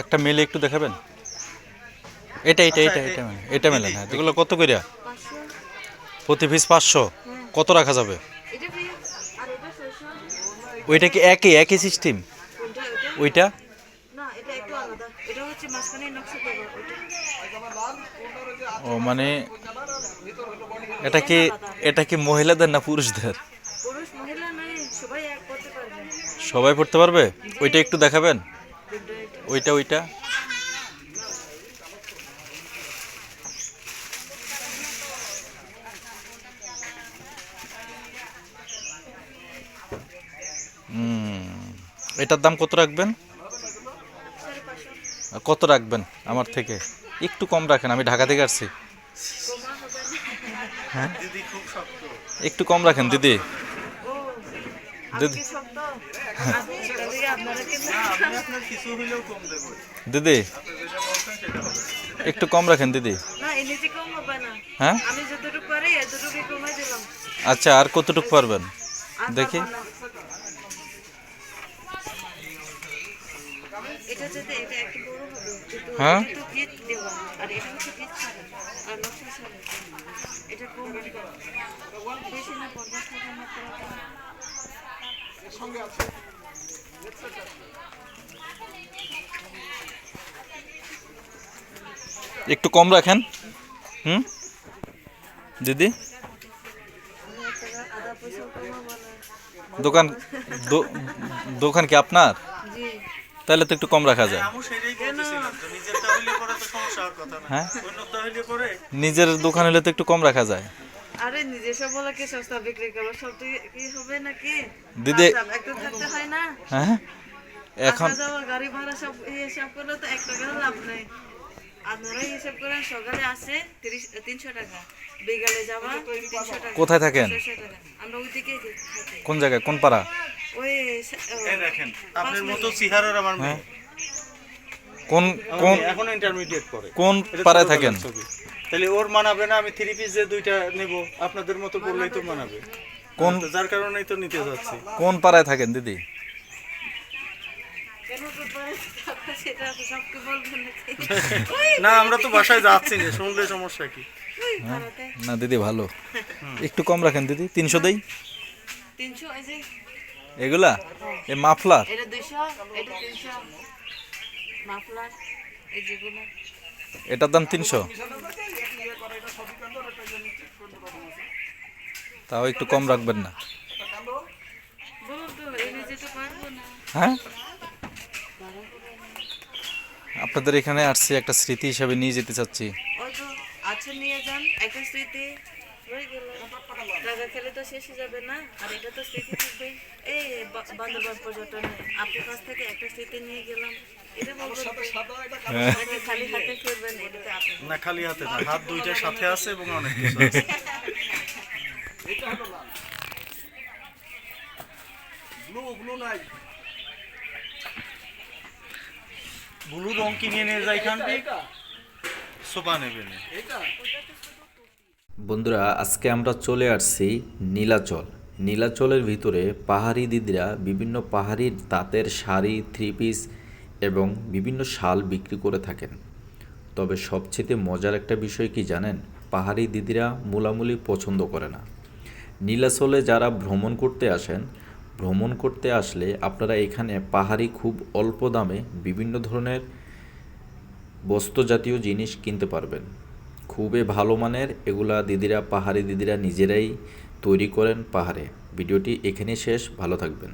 একটা মেলে একটু দেখাবেন? এটা এটা এটা এটা মেলে এটা মেলে না এগুলো কত করিয়া প্রতি পিস পাঁচশো কত রাখা যাবে? ওইটা কি একই একই সিস্টেম ওইটা? না এটা একটু আলাদা এটা হচ্ছে মাঝখানে নকশা দেওয়া ও মানে এটা কি এটা কি মহিলাদের না পুরুষদের? পুরুষ মহিলা নাই সবাই এক করতে পারবে। সবাই পড়তে পারবে? ওইটা একটু দেখাবেন? ওইটা ওইটা। হুম, এটার দাম কত রাখবেন? কত রাখবেন আমার থেকে? একটু কম রাখেন আমি ঢাকা থেকে আসছি। হ্যাঁ? একটু কম রাখেন দিদি। দিদি। দিদি একটু কম রাখেন দিদি। হ্যাঁ? আচ্ছা আর কতটুকু পারবেন? দেখি। হ্যাঁ? এটা টাকা মাত্র একটু কম রাখেন। হুম? দিদি? দোকান দো- দোকান কি আপনার? তাহলে তো একটু কম রাখা যায়। আমি সেটাই বলতেছিলাম তো নিজেরটা হইলে পরে তো সমস্যা হওয়ার কথা না। হ্যাঁ? নিজের দোকান হলে তো একটু কম রাখা যায়। আরে নিজস্ব বলে কি সস্তা বিক্রি করব? সব কি হবে নাকি? দিদি- একটু থাকতে হয় না? হ্যাঁ? এখন গাড়ি ভাড়া সব হিসাব করলে তো এক টাকারও লাভ নেই। আপনারা হিসাব করেন সকালে আসে তিরিশ তিনশো টাকা বিকালে যাওয়া তিনশো টাকা। কোথায় থাকেন? আমরা ওইদিকে থাকি। কোন জায়গায়? কোন পাড়া? ওই সা- ও, এই দেখেন আপনার মতো সিহারের আমার মেয়ে। হ্যাঁ। কোন কোন এখন ইন্টারমিডিয়েট পড়ে কোন পাড়ায় থাকেন? তাহলে ওর মানাবে না আমি থ্রি পিস যে দুইটা নেব আপনাদের মতো করলেই তো মানাবে। কোন যার কারণেই তো নিতে যাচ্ছি। কোন পাড়ায় থাকেন দিদি? কেন তো পরে থাকবে সেটা তো সবকে বলবেন নাকি না আমরা তো বাসায় যাচ্ছি না শুনলে সমস্যা কি? না দিদি ভালো। একটু কম রাখেন দিদি তিনশো দেই? তিনশো এই এগুলা? এ মাফলার? এটা দুইশো এটা তিনশো। মাফলার এই যেগুলো। এটার দাম তিনশো। তাও একটু কম রাখবেন না। হ্যাঁ? আপনাদের এখানে আসছি একটা স্মৃতি হিসাবে নিয়ে যেতে চাচ্ছি। নিয়ে যান একটা স্মৃতি। হয়ে গেল টাকা খেলে তো শেষ হয়ে যাবে না? আর এটা তো স্মৃতি থাকবে। এই বান্দরবান পর্যটনে আপনার কাছ থেকে একটা স্মৃতি নিয়ে গেলাম। খালি হাতে না খালি হাতে না হাত দুইটার সাথে আছে এবং অনেক কিছু আছে। ব্লু রং কিনে নিয়ে যাই খান সোফা নেবে না। বন্ধুরা, আজকে আমরা চলে আসছি নীলাচল। নীলাচলের ভিতরে পাহাড়ি দিদিরা বিভিন্ন পাহাড়ির তাঁতের শাড়ি থ্রি পিস এবং বিভিন্ন শাল বিক্রি করে থাকেন। তবে সবচেয়ে মজার একটা বিষয় কি জানেন? পাহাড়ি দিদিরা মূলামূলি পছন্দ করে না। নীলাচলে যারা ভ্রমণ করতে আসেন, ভ্রমণ করতে আসলে আপনারা এখানে পাহাড়ি খুব অল্প দামে বিভিন্ন ধরনের বস্ত্র জাতীয় জিনিস কিনতে পারবেন। খুবই ভালো মানের, এগুলা দিদিরা, পাহাড়ি দিদিরা নিজেরাই তৈরি করেন পাহাড়ে। ভিডিওটি এখানেই শেষ, ভালো থাকবেন।